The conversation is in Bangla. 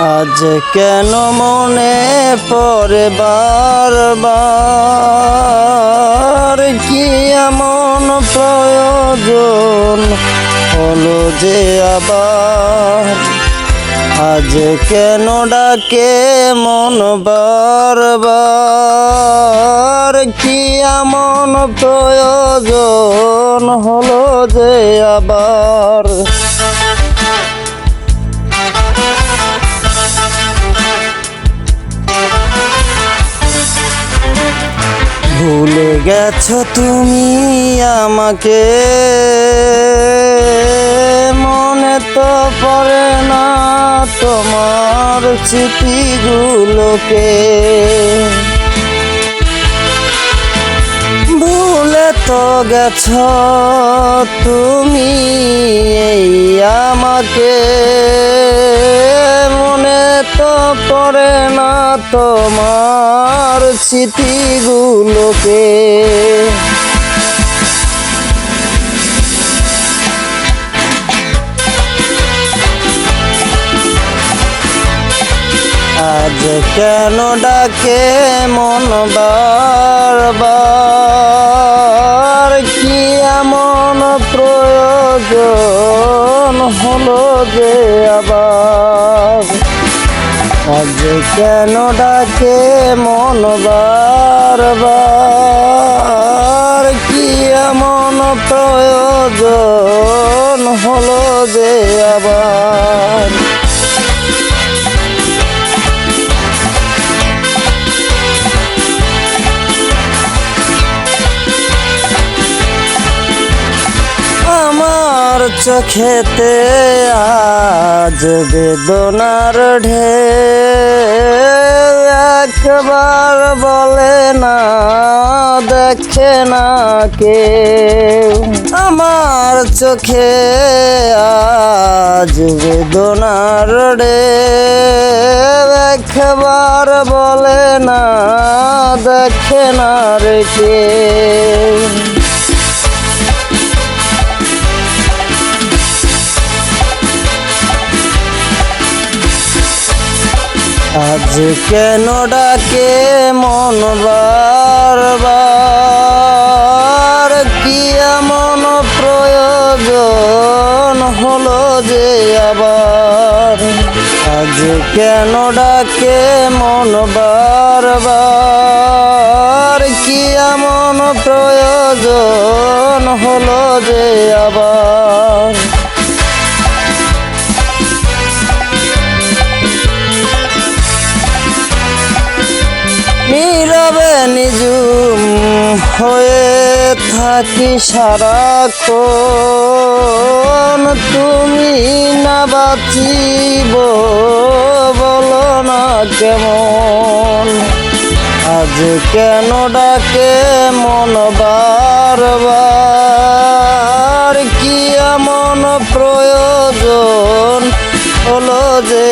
আজ কেন মনে পড়ে বারবার? কি এমন প্রয়োজন হলো যে আবার? আজ কেন ডাকে মন বারবার? কি এমন প্রয়োজন হলো যে আবার? গেছো তুমি আমাকে। মনে তো পড়ে না তোমার স্মৃতিগুলোকে। ভুলে তো গেছো তুমি এই আমাকে। পড়ে না তোমার স্মৃতিগুলোকে। আজ কেন ডাকে মন বারবার? কি এমন প্রয়োজন হলো যে আবার? আজ কেন ডাকে মন বারবার? কি এমন প্রয়োজন হলো যে আবার? আমার চোখেতে আজ বেদনার ঢেউ একবার বলে না, দেখে না কেউ। আমার চোখে আজ বেদনার ঢেউ একবার বলে না, দেখে না রে কেউ। আজ কেন ডাকে মন বারবার? কি এমন প্রয়োজন হলো যে আবার? আজ কেন ডাকে মন বারবার? কি এমন প্রয়োজন হলো যে আবার? নিজুম হয়ে থাকি সারাক্ষণ। তুমি না বাঁচিব, বলো না কেমন। আজ কেন ডাকে মন বারবার? কি এমন প্রয়োজন হলো যে